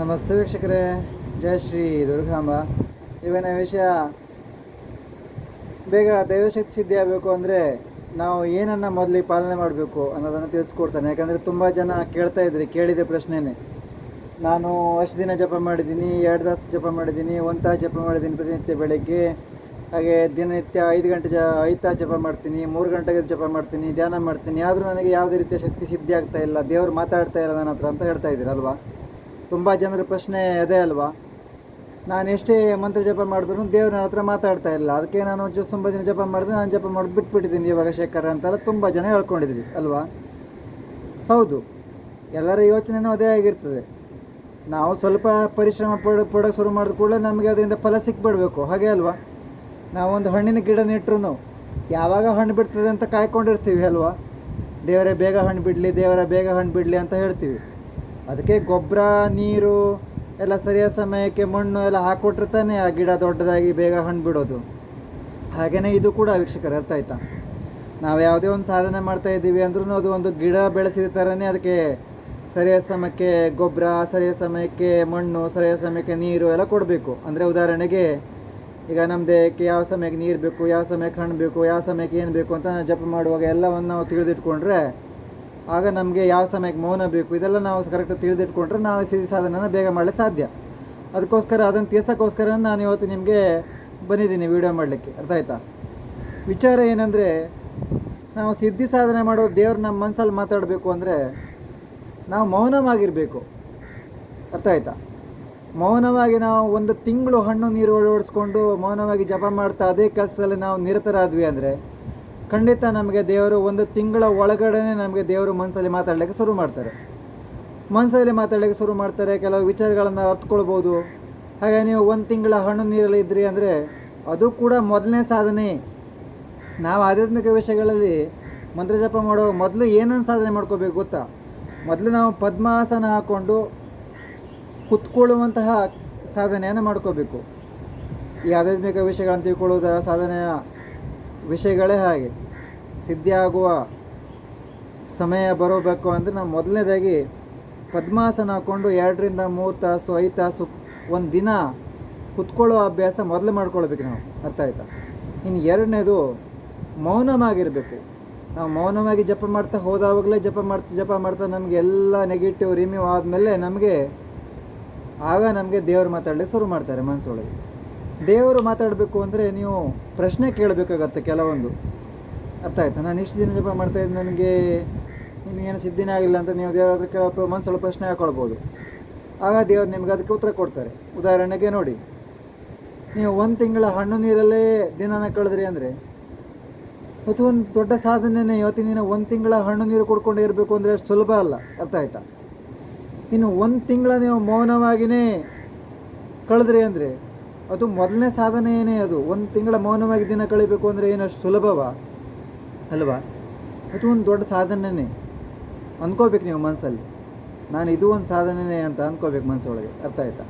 ನಮಸ್ತೆ ವೀಕ್ಷಕರೇ. ಜಯ ಶ್ರೀ ದುರ್ಗಾಂಬ. ಇವನ ವಿಷಯ, ಬೇಗ ದೈವಶಕ್ತಿ ಸಿದ್ಧಿ ಆಗಬೇಕು ಅಂದರೆ ನಾವು ಏನನ್ನು ಮೊದಲು ಪಾಲನೆ ಮಾಡಬೇಕು ಅನ್ನೋದನ್ನು ತಿಳಿಸ್ಕೊಡ್ತಾನೆ. ಯಾಕಂದರೆ ತುಂಬ ಜನ ಕೇಳ್ತಾ ಇದ್ರಿ, ಕೇಳಿದ ಪ್ರಶ್ನೆನೇ. ನಾನು ಅಷ್ಟು ದಿನ ಜಪ ಮಾಡಿದ್ದೀನಿ, ಎರಡು ತಾಸು ಜಪ ಮಾಡಿದ್ದೀನಿ, ಒಂದು ತಾಸು ಜಪ ಮಾಡಿದ್ದೀನಿ ಪ್ರತಿನಿತ್ಯ ಬೆಳಗ್ಗೆ. ಹಾಗೆ ದಿನನಿತ್ಯ ಐದು ಗಂಟೆ ಜ, ಐದು ತಾಸು ಜಪ ಮಾಡ್ತೀನಿ, ಮೂರು ಗಂಟೆಗೆ ಜಪ ಮಾಡ್ತೀನಿ, ಧ್ಯಾನ ಮಾಡ್ತೀನಿ. ಆದರೂ ನನಗೆ ಯಾವುದೇ ರೀತಿಯ ಶಕ್ತಿ ಸಿದ್ಧಿ ಆಗ್ತಾ ಇಲ್ಲ, ದೇವರು ಮಾತಾಡ್ತಾ ಇಲ್ಲ ನನ್ನ ಹತ್ರ ಅಂತ ಹೇಳ್ತಾ ಇದ್ದೀರಲ್ವಾ? ತುಂಬ ಜನರ ಪ್ರಶ್ನೆ ಅದೇ ಅಲ್ವಾ? ನಾನು ಎಷ್ಟೇ ಮಂತ್ರ ಜಪ ಮಾಡಿದ್ರು ದೇವ್ರ ಹತ್ರ ಮಾತಾಡ್ತಾ ಇಲ್ಲ. ಅದಕ್ಕೆ ನಾನು ಜಸ್ಟ್ ತುಂಬ ದಿನ ಜಪ ಮಾಡಿದ್ರೆ ನಾನು ಜಪ ಮಾಡೋದು ಬಿಟ್ಬಿಟ್ಟಿದ್ದೀನಿ ಇವಾಗ ಶೇಖರ್ ಅಂತೆಲ್ಲ ತುಂಬ ಜನ ಹೇಳ್ಕೊಂಡಿದ್ರಿ, ಅಲ್ವಾ? ಹೌದು, ಎಲ್ಲರ ಯೋಚನೆನೂ ಅದೇ ಆಗಿರ್ತದೆ. ನಾವು ಸ್ವಲ್ಪ ಪರಿಶ್ರಮ ಪಡ, ಪಡೋಕೆ ಶುರು ಮಾಡಿದ ಕೂಡಲೇ ನಮಗೆ ಅದರಿಂದ ಫಲ ಸಿಕ್ಬಿಡ್ಬೇಕು, ಹಾಗೆ ಅಲ್ವಾ? ನಾವೊಂದು ಹಣ್ಣಿನ ಗಿಡ ನೆಟ್ಟರು ಯಾವಾಗ ಹಣ್ಣು ಬಿಡ್ತದೆ ಅಂತ ಕಾಯ್ಕೊಂಡಿರ್ತೀವಿ, ಅಲ್ವಾ? ದೇವರೇ ಬೇಗ ಹಣ್ಣು ಬಿಡಲಿ, ದೇವರ ಬೇಗ ಹಣ್ಣು ಬಿಡಲಿ ಅಂತ ಹೇಳ್ತೀವಿ. ಅದಕ್ಕೆ ಗೊಬ್ಬರ, ನೀರು ಎಲ್ಲ ಸರಿಯಾದ ಸಮಯಕ್ಕೆ ಮಣ್ಣು ಎಲ್ಲ ಹಾಕ್ಕೊಟ್ಟಿರ್ತಾನೆ ತಾನೇ ಆ ಗಿಡ ದೊಡ್ಡದಾಗಿ ಬೇಗ ಹಣ್ಣು ಬಿಡೋದು ಹಾಗೆಯೇ ಇದು ಕೂಡ ವೀಕ್ಷಕರು ಅರ್ಥ ಆಯ್ತಾ? ನಾವು ಯಾವುದೇ ಒಂದು ಸಾಧನೆ ಮಾಡ್ತಾ ಇದ್ದೀವಿ ಅಂದ್ರೂ ಅದು ಒಂದು ಗಿಡ ಬೆಳೆಸಿದ ಥರನೇ ಅದಕ್ಕೆ ಸರಿಯಾದ ಸಮಯಕ್ಕೆ ಗೊಬ್ಬರ, ಸರಿಯಾದ ಸಮಯಕ್ಕೆ ಮಣ್ಣು, ಸರಿಯಾದ ಸಮಯಕ್ಕೆ ನೀರು ಎಲ್ಲ ಕೊಡಬೇಕು. ಅಂದರೆ ಉದಾಹರಣೆಗೆ ಈಗ ನಮ್ಮ ದೇಹಕ್ಕೆ ಯಾವ ಸಮಯಕ್ಕೆ ನೀರು ಬೇಕು, ಯಾವ ಸಮಯಕ್ಕೆ ಹಣ್ಣು ಬೇಕು, ಯಾವ ಸಮಯಕ್ಕೆ ಏನು ಬೇಕು ಅಂತ ಜಪ ಮಾಡುವಾಗ ಎಲ್ಲವನ್ನು ನಾವು ತಿಳಿದಿಟ್ಕೊಂಡ್ರೆ ಆಗ ನಮಗೆ ಯಾವ ಸಮಯಕ್ಕೆ ಮೌನ ಬೇಕು, ಇದೆಲ್ಲ ನಾವು ಕರೆಕ್ಟಾಗಿ ತಿಳಿದಿಟ್ಕೊಂಡ್ರೆ ನಾವು ಸಿದ್ಧಿ ಸಾಧನೆನ ಬೇಗ ಮಾಡಲಿಕ್ಕೆ ಸಾಧ್ಯ. ಅದಕ್ಕೋಸ್ಕರ ಅದನ್ನು ತೀರ್ಸೋಕ್ಕೋಸ್ಕರ ನಾನು ಇವತ್ತು ನಿಮಗೆ ಬಂದಿದ್ದೀನಿ ವಿಡಿಯೋ ಮಾಡಲಿಕ್ಕೆ. ಅರ್ಥ ಆಯ್ತಾ? ವಿಚಾರ ಏನಂದರೆ, ನಾವು ಸಿದ್ಧಿ ಸಾಧನೆ ಮಾಡೋ ದೇವ್ರು ನಮ್ಮ ಮನಸ್ಸಲ್ಲಿ ಮಾತಾಡಬೇಕು ಅಂದರೆ ನಾವು ಮೌನವಾಗಿರಬೇಕು. ಅರ್ಥ ಆಯ್ತಾ? ಮೌನವಾಗಿ ನಾವು ಒಂದು ತಿಂಗಳು ಹಣ್ಣು ನೀರು ಓಡಿಸ್ಕೊಂಡು ಮೌನವಾಗಿ ಜಪ ಮಾಡ್ತಾ ಅದೇ ಕೆಲಸದಲ್ಲಿ ನಾವು ನಿರತರಾದ್ವಿ ಅಂದರೆ ಖಂಡಿತ ನಮಗೆ ದೇವರು ಒಂದು ತಿಂಗಳ ಒಳಗಡೆ ನಮಗೆ ದೇವರು ಮನಸ್ಸಲ್ಲಿ ಮಾತಾಡಲಿಕ್ಕೆ ಶುರು ಮಾಡ್ತಾರೆ. ಮನಸ್ಸಲ್ಲಿ ಮಾತಾಡಲಿಕ್ಕೆ ಶುರು ಮಾಡ್ತಾರೆ, ಕೆಲವು ವಿಚಾರಗಳನ್ನು ಅರ್ಥಕೊಳ್ಬೋದು ಹಾಗೆ ನೀವು ಒಂದು ತಿಂಗಳ ಹಣ್ಣು ನೀರಲ್ಲಿ ಇದ್ರಿ ಅಂದರೆ ಅದು ಕೂಡ ಮೊದಲನೇ ಸಾಧನೆ. ನಾವು ಆಧ್ಯಾತ್ಮಿಕ ವಿಷಯಗಳಲ್ಲಿ ಮಂತ್ರ ಜಪ ಮಾಡೋ ಮೊದಲು ಏನೇನು ಸಾಧನೆ ಮಾಡ್ಕೋಬೇಕು ಗೊತ್ತಾ? ಮೊದಲು ನಾವು ಪದ್ಮಾಸನ ಹಾಕ್ಕೊಂಡು ಕುತ್ಕೊಳ್ಳುವಂತಹ ಸಾಧನೆಯನ್ನು ಮಾಡ್ಕೋಬೇಕು. ಈ ಆಧ್ಯಾತ್ಮಿಕ ವಿಷಯಗಳನ್ನು ತಿಳ್ಕೊಳ್ಳೋದ ಸಾಧನೆಯ ವಿಷಯಗಳೇ ಹಾಗೆ. ಸಿದ್ಧಿಯಾಗುವ ಸಮಯ ಬರಬೇಕು ಅಂದರೆ ನಾವು ಮೊದಲನೇದಾಗಿ ಪದ್ಮಾಸನ ಹಾಕ್ಕೊಂಡು ಎರಡರಿಂದ ಮೂರು ತಾಸು, ಐದು ತಾಸು ಒಂದು ದಿನ ಕುತ್ಕೊಳ್ಳೋ ಅಭ್ಯಾಸ ಮೊದಲು ಮಾಡ್ಕೊಳ್ಬೇಕು ನಾವು. ಅರ್ಥ ಆಯ್ತಾ? ಇನ್ನು ಎರಡನೇದು ಮೌನವಾಗಿರಬೇಕು. ನಾವು ಮೌನವಾಗಿ ಜಪ ಮಾಡ್ತಾ ಹೋದಾವಾಗಲೇ ಜಪ ಮಾಡ್ತಾ ಜಪ ಮಾಡ್ತಾ ನಮಗೆ ಎಲ್ಲ ನೆಗೆಟಿವ್ ರಿಮ್ಯೂ ಆದಮೇಲೆ ನಮಗೆ, ಆಗ ನಮಗೆ ದೇವರು ಮಾತಾಡಲಿಕ್ಕೆ ಶುರು ಮಾಡ್ತಾರೆ ಮನಸ್ಸೊಳಗೆ ದೇವರು ಮಾತಾಡಬೇಕು ಅಂದರೆ ನೀವು ಪ್ರಶ್ನೆ ಕೇಳಬೇಕಾಗತ್ತೆ ಕೆಲವೊಂದು. ಅರ್ಥ ಆಯ್ತಾ? ನಾನು ಇಷ್ಟು ದಿನ ಜಪ ಮಾಡ್ತಾ ಇದ್ದೆ, ನನಗೆ ಏನು ಸಿದ್ಧಿನೇ ಆಗಿಲ್ಲ ಅಂತ ನೀವು ದೇವರ ಹತ್ರ ಮನಸ್ಸೊಳಗೆ ಪ್ರಶ್ನೆ ಹಾಕೊಳ್ಬೋದು. ಆಗ ದೇವರು ನಿಮ್ಗೆ ಅದಕ್ಕೆ ಉತ್ತರ ಕೊಡ್ತಾರೆ. ಉದಾಹರಣೆಗೆ ನೋಡಿ, ನೀವು ಒಂದು ತಿಂಗಳ ಹಣ್ಣು ನೀರಲ್ಲೇ ದಿನನ ಕಳೆದ್ರಿ ಅಂದರೆ ಮತ್ತು ಒಂದು ದೊಡ್ಡ ಸಾಧನೆನೇ. ಇವತ್ತಿನ ದಿನ ಒಂದು ತಿಂಗಳ ಹಣ್ಣು ನೀರು ಕುಡ್ಕೊಂಡು ಇರಬೇಕು ಅಂದರೆ ಅಷ್ಟು ಸುಲಭ ಅಲ್ಲ. ಅರ್ಥ ಆಯ್ತಾ? ಇನ್ನು ಒಂದು ತಿಂಗಳ ನೀವು ಮೌನವಾಗಿಯೇ ಕಳೆದ್ರಿ ಅಂದರೆ ಅದು ಮೊದಲನೇ ಸಾಧನೆ ಏನೇ ಅದು, ಒಂದು ತಿಂಗಳ ಮೌನವಾಗಿ ದಿನ ಕಳಿಬೇಕು ಅಂದರೆ ಏನಷ್ಟು ಸುಲಭವ? ಅಲ್ವಾ? ಅದು ಒಂದು ದೊಡ್ಡ ಸಾಧನೆನೇ. ಅಂದ್ಕೋಬೇಕು ನೀವು ಮನಸ್ಸಲ್ಲಿ ನಾನು ಇದು ಒಂದು ಸಾಧನೆನೇ ಅಂತ ಅಂದ್ಕೋಬೇಕು ಮನಸ್ಸೊಳಗೆ ಅರ್ಥ ಆಯ್ತಾ?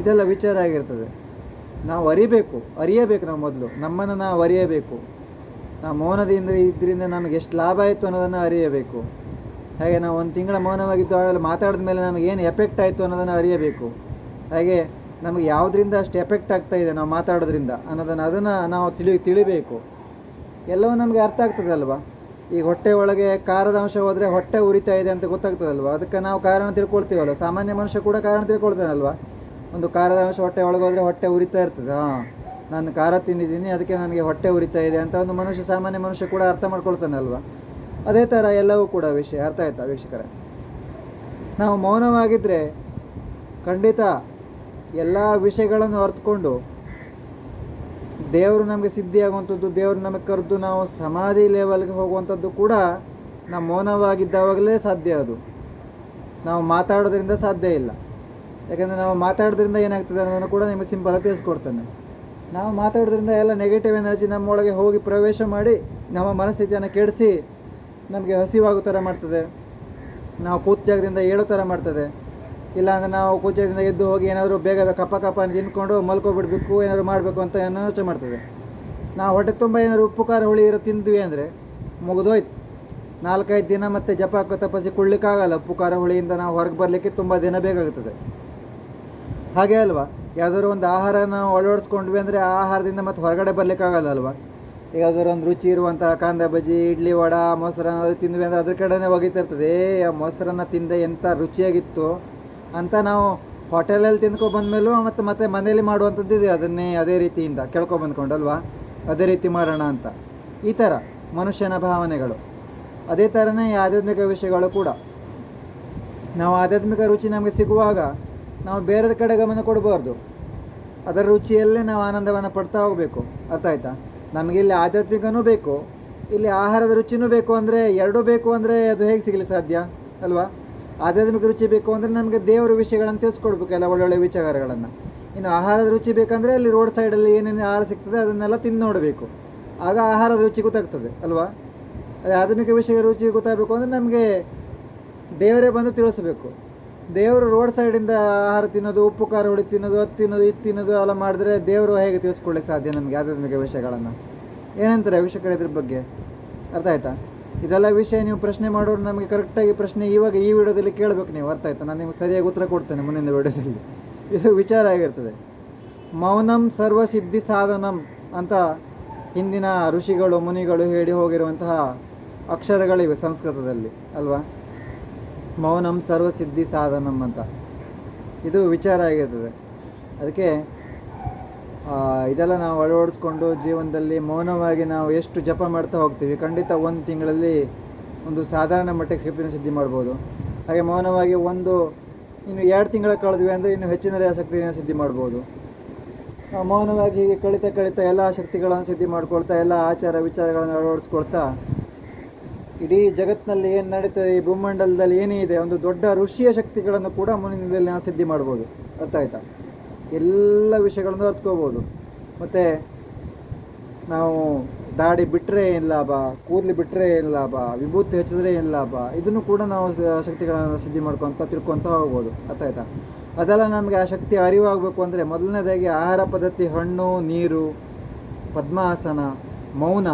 ಇದೆಲ್ಲ ವಿಚಾರ ಆಗಿರ್ತದೆ. ನಾವು ಅರಿಬೇಕು. ಅರಿಯಬೇಕು ನಾವು ಮೊದಲು. ನಮ್ಮನ್ನು ನಾವು ಅರಿಯಬೇಕು. ನಾವು ಮೌನದಿಂದ ಇದರಿಂದ ನಮಗೆ ಎಷ್ಟು ಲಾಭ ಆಯಿತು ಅನ್ನೋದನ್ನು ಅರಿಯಬೇಕು. ಹಾಗೆ ನಾವು ಒಂದು ತಿಂಗಳ ಮೌನವಾಗಿದ್ದು ಆಮೇಲೆ ಮಾತಾಡಿದ ಮೇಲೆ ನಮಗೆ ಏನು ಎಫೆಕ್ಟ್ ಆಯಿತು ಅನ್ನೋದನ್ನು ಅರಿಯಬೇಕು. ಹಾಗೆ ನಮಗೆ ಯಾವುದರಿಂದ ಅಷ್ಟು ಎಫೆಕ್ಟ್ ಆಗ್ತಾ ಇದೆ ನಾವು ಮಾತಾಡೋದ್ರಿಂದ ಅನ್ನೋದನ್ನು ಅದನ್ನು ನಾವು ತಿಳಿ, ತಿಳಿಬೇಕು. ಎಲ್ಲವೂ ನಮಗೆ ಅರ್ಥ ಆಗ್ತದಲ್ವ? ಈಗ ಹೊಟ್ಟೆ ಒಳಗೆ ಖಾರದ ಅಂಶ ಹೋದರೆ ಹೊಟ್ಟೆ ಉರಿತಾ ಇದೆ ಅಂತ ಗೊತ್ತಾಗ್ತದಲ್ವ? ಅದಕ್ಕೆ ನಾವು ಕಾರಣ ತಿಳ್ಕೊಳ್ತೀವಲ್ವ? ಸಾಮಾನ್ಯ ಮನುಷ್ಯ ಕೂಡ ಕಾರಣ ತಿಳ್ಕೊಳ್ತಾನಲ್ವ? ಒಂದು ಖಾರದ ಅಂಶ ಹೊಟ್ಟೆ ಒಳಗೆ ಹೋದರೆ ಹೊಟ್ಟೆ ಉರಿತಾ ಇರ್ತದೆ. ಹಾಂ, ನಾನು ಖಾರ ತಿಂದಿದ್ದೀನಿ, ಅದಕ್ಕೆ ನನಗೆ ಹೊಟ್ಟೆ ಉರಿತಾ ಇದೆ ಅಂತ ಒಂದು ಮನುಷ್ಯ, ಸಾಮಾನ್ಯ ಮನುಷ್ಯ ಕೂಡ ಅರ್ಥ ಮಾಡ್ಕೊಳ್ತಾನಲ್ವ? ಅದೇ ಥರ ಎಲ್ಲವೂ ಕೂಡ ವಿಷಯ. ಅರ್ಥ ಆಯ್ತಾ ವೀಕ್ಷಕರೇ? ನಾವು ಮೌನವಾಗಿದ್ದರೆ ಖಂಡಿತ ಎಲ್ಲ ವಿಷಯಗಳನ್ನು ಅರ್ಥಕೊಂಡು ದೇವರು ನಮಗೆ ಸಿದ್ಧಿಯಾಗುವಂಥದ್ದು, ದೇವರು ನಮಗೆ ಕರೆದು ನಾವು ಸಮಾಧಿ ಲೆವೆಲ್ಗೆ ಹೋಗುವಂಥದ್ದು ಕೂಡ ನಾವು ಮೌನವಾಗಿದ್ದಾವಾಗಲೇ ಸಾಧ್ಯ ಅದು. ನಾವು ಮಾತಾಡೋದ್ರಿಂದ ಸಾಧ್ಯ ಇಲ್ಲ. ಯಾಕಂದರೆ ನಾವು ಮಾತಾಡೋದ್ರಿಂದ ಏನಾಗ್ತದೆ ಅನ್ನೋದನ್ನು ಕೂಡ ನಿಮಗೆ ಸಿಂಪಲ್ ತಿಳಿಸ್ಕೊಡ್ತೇನೆ. ನಾವು ಮಾತಾಡೋದ್ರಿಂದ ಎಲ್ಲ ನೆಗೆಟಿವ್ ಎನರ್ಜಿ ನಮ್ಮೊಳಗೆ ಹೋಗಿ ಪ್ರವೇಶ ಮಾಡಿ ನಮ್ಮ ಮನಸ್ಥಿತಿಯನ್ನು ಕೆಡಿಸಿ ನಮಗೆ ಹಸಿವಾಗೋ ಥರ ಮಾಡ್ತದೆ. ನಾವು ಕೂತ ಜಾಗದಿಂದ ಹೇಳೋ ಥರ ಮಾಡ್ತದೆ. ಇಲ್ಲಾಂದ್ರೆ ನಾವು ಕೂಚದಿಂದ ಎದ್ದು ಹೋಗಿ ಏನಾದರೂ ಬೇಗ ಕಪ್ಪ ಕಪ್ಪ ತಿನ್ಕೊಂಡು ಮಲ್ಕೊಬಿಡ್ಬೇಕು, ಏನಾದರೂ ಮಾಡಬೇಕು ಅಂತ ಏನೋ ಯೋಚನೆ ಮಾಡ್ತದೆ ನಾವು ಹೊಟ್ಟೆ ತುಂಬ ಏನಾದ್ರು ಉಪ್ಪು, ಖಾರ, ಹುಳಿ ಇರೋ ತಿಂದ್ವಿ ಅಂದರೆ ಮುಗಿದೋಯ್ತು. ನಾಲ್ಕೈದು ದಿನ ಮತ್ತೆ ಜಪ ಹಾಕೋ ತಪಸ್ಸಿ ಕೊಡ್ಲಿಕ್ಕಾಗಲ್ಲ. ಉಪ್ಪು, ಖಾರ, ಹುಳಿಯಿಂದ ನಾವು ಹೊರಗೆ ಬರಲಿಕ್ಕೆ ತುಂಬ ದಿನ ಬೇಕಾಗುತ್ತದೆ. ಹಾಗೆ ಅಲ್ವಾ? ಯಾವ್ದಾದ್ರು ಒಂದು ಆಹಾರನ ಅಳವಡಿಸ್ಕೊಂಡ್ವಿ ಅಂದರೆ ಆ ಆಹಾರದಿಂದ ಮತ್ತೆ ಹೊರಗಡೆ ಬರಲಿಕ್ಕಾಗಲ್ಲ ಅಲ್ವಾ? ಯಾವ್ದಾದ್ರು ಒಂದು ರುಚಿ ಇರುವಂಥ ಕಾಂದ ಬಜ್ಜಿ, ಇಡ್ಲಿ ವಡ, ಮೊಸರನ್ನ ತಿಂದ್ವಿ ಅಂದರೆ ಅದ್ರ ಕಡೆನೇ ಒಗಿತಿರ್ತದೆ ಏ, ಆ ಮೊಸರನ್ನ ತಿಂದೆ ಎಂಥ ರುಚಿಯಾಗಿತ್ತು. ಅಂತ ನಾವು ಹೋಟೆಲಲ್ಲಿ ತಿಂದ್ಕೊ ಬಂದಮೇಲೂ ಮತ್ತು ಮತ್ತೆ ಮನೇಲಿ ಮಾಡುವಂಥದ್ದು ಇದೆ. ಅದನ್ನೇ ಅದೇ ರೀತಿಯಿಂದ ಕೇಳ್ಕೊ ಬಂದ್ಕೊಂಡಲ್ವಾ ಅದೇ ರೀತಿ ಮಾಡೋಣ ಅಂತ. ಈ ಥರ ಮನುಷ್ಯನ ಭಾವನೆಗಳು. ಅದೇ ಥರನೇ ಆಧ್ಯಾತ್ಮಿಕ ವಿಷಯಗಳು ಕೂಡ. ನಾವು ಆಧ್ಯಾತ್ಮಿಕ ರುಚಿ ನಮಗೆ ಸಿಗುವಾಗ ನಾವು ಬೇರೆದ ಕಡೆ ಗಮನ ಕೊಡಬಾರ್ದು. ಅದರ ರುಚಿಯಲ್ಲೇ ನಾವು ಆನಂದವನ್ನು ಪಡ್ತಾ ಹೋಗಬೇಕು. ಅರ್ಥ ಆಯ್ತಾ? ನಮಗೆ ಇಲ್ಲಿ ಆಧ್ಯಾತ್ಮಿಕನೂ ಬೇಕು, ಇಲ್ಲಿ ಆಹಾರದ ರುಚಿನೂ ಬೇಕು ಅಂದರೆ ಎರಡೂ ಬೇಕು ಅಂದರೆ ಅದು ಹೇಗೆ ಸಿಗಲಿ ಸಾಧ್ಯ? ಅಲ್ವಾ? ಆಧ್ಯಾತ್ಮಿಕ ರುಚಿ ಬೇಕು ಅಂದರೆ ನಮಗೆ ದೇವರ ವಿಷಯಗಳನ್ನು ತಿಳಿಸ್ಕೊಡ್ಬೇಕು, ಎಲ್ಲ ಒಳ್ಳೊಳ್ಳೆ ವಿಚಾರಗಳನ್ನು. ಇನ್ನು ಆಹಾರದ ರುಚಿ ಬೇಕಂದರೆ ಅಲ್ಲಿ ರೋಡ್ ಸೈಡಲ್ಲಿ ಏನೇನು ಆಹಾರ ಸಿಗ್ತದೆ ಅದನ್ನೆಲ್ಲ ತಿಂದು ನೋಡಬೇಕು. ಆಗ ಆಹಾರದ ರುಚಿ ಗೊತ್ತಾಗ್ತದೆ, ಅಲ್ವಾ? ಅದೇ ಆಧುನಿಕ ವಿಷಯ ರುಚಿ ಗೊತ್ತಾಗಬೇಕು ಅಂದರೆ ನಮಗೆ ದೇವರೇ ಬಂದು ತಿಳಿಸ್ಬೇಕು. ದೇವರು ರೋಡ್ ಸೈಡಿಂದ ಆಹಾರ ತಿನ್ನೋದು, ಉಪ್ಪು, ಖಾರ, ಹುಳಿ ತಿನ್ನೋದು, ಅದು ತಿನ್ನೋದು, ಇದು ತಿನ್ನೋದು ಎಲ್ಲ ಮಾಡಿದ್ರೆ ದೇವರು ಹೇಗೆ ತಿಳಿಸ್ಕೊಳ್ಳಿಕ್ಕೆ ಸಾಧ್ಯ ನಮಗೆ ಆಧ್ಯಾತ್ಮಿಕ ವಿಷಯಗಳನ್ನು? ಏನಂತಾರೆ ವಿಷಯಗಳು ಇದ್ರ ಬಗ್ಗೆ? ಅರ್ಥ ಆಯ್ತಾ? ಇದೆಲ್ಲ ವಿಷಯ ನೀವು ಪ್ರಶ್ನೆ ಮಾಡೋರು ನಮಗೆ ಕರೆಕ್ಟಾಗಿ ಪ್ರಶ್ನೆ ಇವಾಗ ಈ ವಿಡಿಯೋದಲ್ಲಿ ಕೇಳಬೇಕು ನೀವು, ಅರ್ಥ ಆಯ್ತು? ನಾನು ನಿಮ್ಗೆ ಸರಿಯಾಗಿ ಉತ್ತರ ಕೊಡ್ತೇನೆ ಮುಂದಿನ ವಿಡಿಯೋದಲ್ಲಿ. ಇದು ವಿಚಾರ ಆಗಿರ್ತದೆ. ಮೌನಂ ಸರ್ವಸಿದ್ಧಿ ಸಾಧನಂ ಅಂತ ಹಿಂದಿನ ಋಷಿಗಳು, ಮುನಿಗಳು ಹೇಳಿ ಹೋಗಿರುವಂತಹ ಅಕ್ಷರಗಳಿವೆ ಸಂಸ್ಕೃತದಲ್ಲಿ, ಅಲ್ವಾ? ಮೌನಂ ಸರ್ವಸಿದ್ಧಿ ಸಾಧನಂ ಅಂತ. ಇದು ವಿಚಾರ ಆಗಿರ್ತದೆ. ಅದಕ್ಕೆ ಇದೆಲ್ಲ ನಾವು ಅಳವಡಿಸ್ಕೊಂಡು ಜೀವನದಲ್ಲಿ ಮೌನವಾಗಿ ನಾವು ಎಷ್ಟು ಜಪ ಮಾಡ್ತಾ ಹೋಗ್ತೀವಿ, ಖಂಡಿತ ಒಂದು ತಿಂಗಳಲ್ಲಿ ಒಂದು ಸಾಧಾರಣ ಮಟ್ಟಕ್ಕೆ ಶಕ್ತಿಯನ್ನು ಸಿದ್ಧಿ ಮಾಡ್ಬೋದು. ಹಾಗೆ ಮೌನವಾಗಿ ಒಂದು, ಇನ್ನು ಎರಡು ತಿಂಗಳ ಕಳೆದ್ವಿ ಅಂದರೆ ಇನ್ನು ಹೆಚ್ಚಿನ ಶಕ್ತಿನ ಸಿದ್ಧಿ ಮಾಡ್ಬೋದು. ಮೌನವಾಗಿ ಹೀಗೆ ಕಳಿತ ಕಳಿತ ಎಲ್ಲ ಶಕ್ತಿಗಳನ್ನು ಸಿದ್ಧಿ ಮಾಡ್ಕೊಳ್ತಾ, ಎಲ್ಲ ಆಚಾರ ವಿಚಾರಗಳನ್ನು ಅಳವಡಿಸ್ಕೊಳ್ತಾ, ಇಡೀ ಜಗತ್ತಿನಲ್ಲಿ ಏನು ನಡೀತದೆ ಈ ಭೂಮಂಡಲದಲ್ಲಿ ಇದೆ, ಒಂದು ದೊಡ್ಡ ಋಷಿಯ ಶಕ್ತಿಗಳನ್ನು ಕೂಡ ಮುಂದಿನ ನಾವು ಸಿದ್ಧಿ ಮಾಡ್ಬೋದು. ಅರ್ಥ ಎಲ್ಲ ವಿಷಯಗಳನ್ನು ಹತ್ಕೋಬೋದು ಮತ್ತು ನಾವು ದಾಡಿ ಬಿಟ್ಟರೆ ಏನು ಲಾಭ? ಕೂದಲು ಬಿಟ್ಟರೆ ಏನು ಲಾಭ? ವಿಭೂತಿ ಹೆಚ್ಚಿದ್ರೆ ಏನು ಲಾಭ? ಇದನ್ನು ಕೂಡ ನಾವು ಶಕ್ತಿಗಳನ್ನು ಸಿದ್ಧಿ ಮಾಡ್ಕೊತ, ತಿಳ್ಕೊತ ಹೋಗ್ಬೋದು. ಆಯ್ತಾ? ಅದೆಲ್ಲ ನಮಗೆ ಆ ಶಕ್ತಿ ಅರಿವಾಗಬೇಕು ಅಂದರೆ ಮೊದಲನೇದಾಗಿ ಆಹಾರ ಪದ್ಧತಿ, ಹಣ್ಣು, ನೀರು, ಪದ್ಮಾಸನ, ಮೌನ.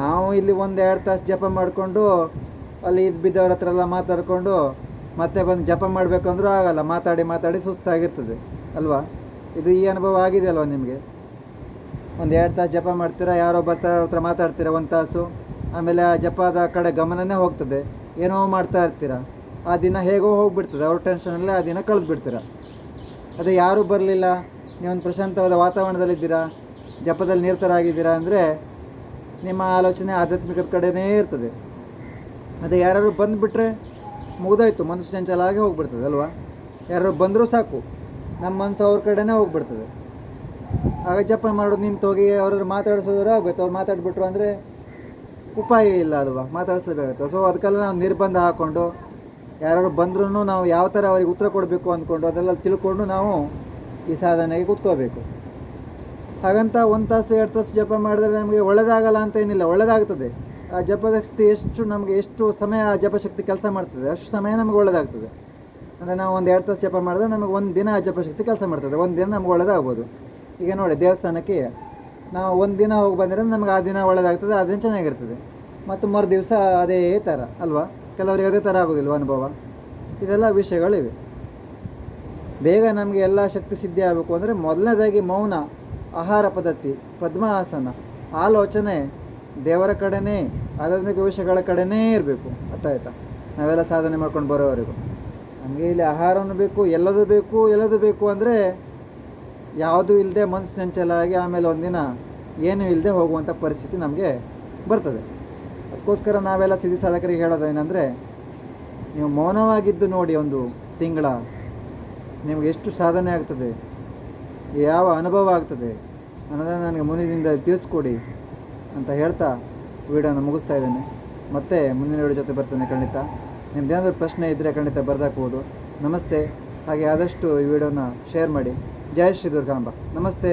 ನಾವು ಇಲ್ಲಿ ಒಂದು ಎರಡು ತಾಸು ಜಪ ಮಾಡಿಕೊಂಡು ಅಲ್ಲಿ ಇದು ಬಿದ್ದವ್ರ ಹತ್ರ ಎಲ್ಲ ಮಾತಾಡ್ಕೊಂಡು ಮತ್ತೆ ಬಂದು ಜಪ ಮಾಡಬೇಕಂದ್ರೂ ಆಗಲ್ಲ, ಮಾತಾಡಿ ಮಾತಾಡಿ ಸುಸ್ತಾಗಿರ್ತದೆ, ಅಲ್ವಾ? ಇದು ಈ ಅನುಭವ ಆಗಿದೆ ಅಲ್ವಾ ನಿಮಗೆ? ಒಂದು ಎರಡು ತಾಸು ಜಪ ಮಾಡ್ತೀರಾ, ಯಾರೋ ಬರ್ತಾರ ಹತ್ರ ಮಾತಾಡ್ತೀರಾ ಒಂದು ತಾಸು, ಆಮೇಲೆ ಆ ಜಪದ ಕಡೆ ಗಮನನೇ ಹೋಗ್ತದೆ, ಏನೋ ಮಾಡ್ತಾ ಇರ್ತೀರ? ಆ ದಿನ ಹೇಗೋ ಹೋಗ್ಬಿಡ್ತದೆ, ಅವ್ರ ಟೆನ್ಷನಲ್ಲೇ ಆ ದಿನ ಕಳೆದು ಬಿಡ್ತೀರ ಅದೇ ಯಾರೂ ಬರಲಿಲ್ಲ, ನೀವೊಂದು ಪ್ರಶಾಂತವಾದ ವಾತಾವರಣದಲ್ಲಿದ್ದೀರಾ ಜಪದಲ್ಲಿ ನಿರತರಾಗಿದ್ದೀರಾ ಅಂದರೆ ನಿಮ್ಮ ಆಲೋಚನೆ ಆಧ್ಯಾತ್ಮಿಕದ ಕಡೆನೇ ಇರ್ತದೆ. ಅದೇ ಯಾರು ಬಂದುಬಿಟ್ರೆ ಮುಗ್ದೋಯ್ತು, ಮನಸ್ಸು ಚಂಚಲ ಆಗಿ ಹೋಗ್ಬಿಡ್ತದೆ ಅಲ್ವಾ? ಯಾರು ಬಂದರೂ ಸಾಕು ನಮ್ಮ ಮನಸ್ಸು ಅವ್ರ ಕಡೆನೇ ಹೋಗ್ಬಿಡ್ತದೆ. ಆಗ ಜಪ ಮಾಡೋದು ನಿಂತು ಹೋಗಿ ಅವ್ರವ್ರು ಮಾತಾಡಿಸೋದ್ರೆ ಆಗ್ಬೇಕು ಅವ್ರು ಮಾತಾಡಿಬಿಟ್ರು ಅಂದರೆ ಉಪಾಯ ಇಲ್ಲ ಅಲ್ವಾ? ಮಾತಾಡಿಸ್ಲೇಬೇಕಾಗುತ್ತೆ ಸೊ ಅದಕ್ಕೆಲ್ಲ ನಾವು ನಿರ್ಬಂಧ ಹಾಕ್ಕೊಂಡು ಯಾರು ಬಂದ್ರೂ ನಾವು ಯಾವ ಥರ ಅವ್ರಿಗೆ ಉತ್ತರ ಕೊಡಬೇಕು ಅಂದ್ಕೊಂಡು ಅದೆಲ್ಲ ತಿಳ್ಕೊಂಡು ನಾವು ಈ ಸಾಧನೆಗೆ ಕೂತ್ಕೋಬೇಕು. ಹಾಗಂತ ಒಂದು ತಾಸು, ಎರಡು ತಾಸು ಜಪ ಮಾಡಿದ್ರೆ ನಮಗೆ ಒಳ್ಳೆದಾಗಲ್ಲ ಅಂತ ಏನಿಲ್ಲ ಒಳ್ಳೆಯದಾಗ್ತದೆ ಆ ಜಪದ ಶಕ್ತಿ ಎಷ್ಟು ನಮಗೆ ಎಷ್ಟು ಸಮಯ ಜಪಶಕ್ತಿ ಕೆಲಸ ಮಾಡ್ತದೆ, ಅಷ್ಟು ಸಮಯ ನಮಗೆ ಒಳ್ಳೆಯದಾಗ್ತದೆ ಅಂದರೆ ನಾವು ಒಂದು ಎರಡು ತಾಸು ಜಪ ಮಾಡಿದ್ರೆ ನಮಗೆ ಒಂದು ದಿನ ಜಪಶಕ್ತಿ ಕೆಲಸ ಮಾಡ್ತದೆ, ಒಂದು ದಿನ ನಮ್ಗೆ ಒಳ್ಳೆಯದಾಗ್ಬೋದು ಈಗ ನೋಡಿ ದೇವಸ್ಥಾನಕ್ಕೆ ನಾವು ಒಂದು ದಿನ ಹೋಗಿ ಬಂದರೆ ನಮ್ಗೆ ಆ ದಿನ ಒಳ್ಳೆಯದಾಗ್ತದೆ ಆ ದಿನ ಚೆನ್ನಾಗಿರ್ತದೆ. ಮತ್ತು ಮರು ದಿವಸ ಅದೇ ಥರ ಅಲ್ವಾ? ಕೆಲವರಿಗೆ ಅದೇ ಥರ ಆಗೋದಿಲ್ಲ ಅನುಭವ. ಇದೆಲ್ಲ ವಿಷಯಗಳಿವೆ. ಬೇಗ ನಮಗೆ ಎಲ್ಲ ಶಕ್ತಿ ಸಿದ್ಧಿ ಆಗಬೇಕು ಅಂದರೆ ಮೊದಲನೇದಾಗಿ ಮೌನ, ಆಹಾರ ಪದ್ಧತಿ, ಪದ್ಮಾಸನ, ಆಲೋಚನೆ ದೇವರ ಕಡೆನೇ, ಆಧ್ಯಾತ್ಮಿಕ ವಿಷಯಗಳ ಕಡೆನೇ ಇರಬೇಕು. ಅರ್ಥ ಆಯ್ತಾ? ನಾವೆಲ್ಲ ಸಾಧನೆ ಮಾಡ್ಕೊಂಡು ಬರೋವರೆಗೂ. ನಮಗೆ ಇಲ್ಲಿ ಆಹಾರವೂ ಬೇಕು, ಎಲ್ಲದೂ ಬೇಕು ಎಲ್ಲದೂ ಬೇಕು ಅಂದರೆ ಯಾವುದೂ ಇಲ್ಲದೆ ಮನಸ್ಸು ಚಂಚಲ ಆಗಿ ಆಮೇಲೆ ಒಂದಿನ ಏನೂ ಇಲ್ಲದೆ ಹೋಗುವಂಥ ಪರಿಸ್ಥಿತಿ ನಮಗೆ ಬರ್ತದೆ. ಅದಕ್ಕೋಸ್ಕರ ನಾವೆಲ್ಲ ಸಿದ್ಧಿ ಸಾಧಕರಿಗೆ ಹೇಳೋದೇನೆಂದರೆ ನೀವು ಮೌನವಾಗಿದ್ದು ನೋಡಿ ಒಂದು ತಿಂಗಳ, ನಿಮಗೆ ಎಷ್ಟು ಸಾಧನೆ ಆಗ್ತದೆ, ಯಾವ ಅನುಭವ ಆಗ್ತದೆ ಅನ್ನೋದನ್ನು ನನಗೆ ಮುನಿದಿಂದ ತಿಳಿಸ್ಕೊಡಿ. ಅಂತ ಹೇಳ್ತಾ ವಿಡಿಯೋನ ಮುಗಿಸ್ತಾ ಇದ್ದೇನೆ. ಮತ್ತೆ ಮುಂದಿನ ವಿಡಿಯೋ ಜೊತೆ ಬರ್ತೇನೆ ಖಂಡಿತ. ನಿಮ್ದೇನಾದರೂ ಪ್ರಶ್ನೆ ಇದ್ದರೆ ಖಂಡಿತ ಬರ್ದಾಕ್ಬೋದು. ನಮಸ್ತೆ. ಹಾಗೆ ಆದಷ್ಟು ಈ ವಿಡಿಯೋನ ಶೇರ್ ಮಾಡಿ. ಜಯ ಶ್ರೀ ದುರ್ಗಾಂಬ. ನಮಸ್ತೆ.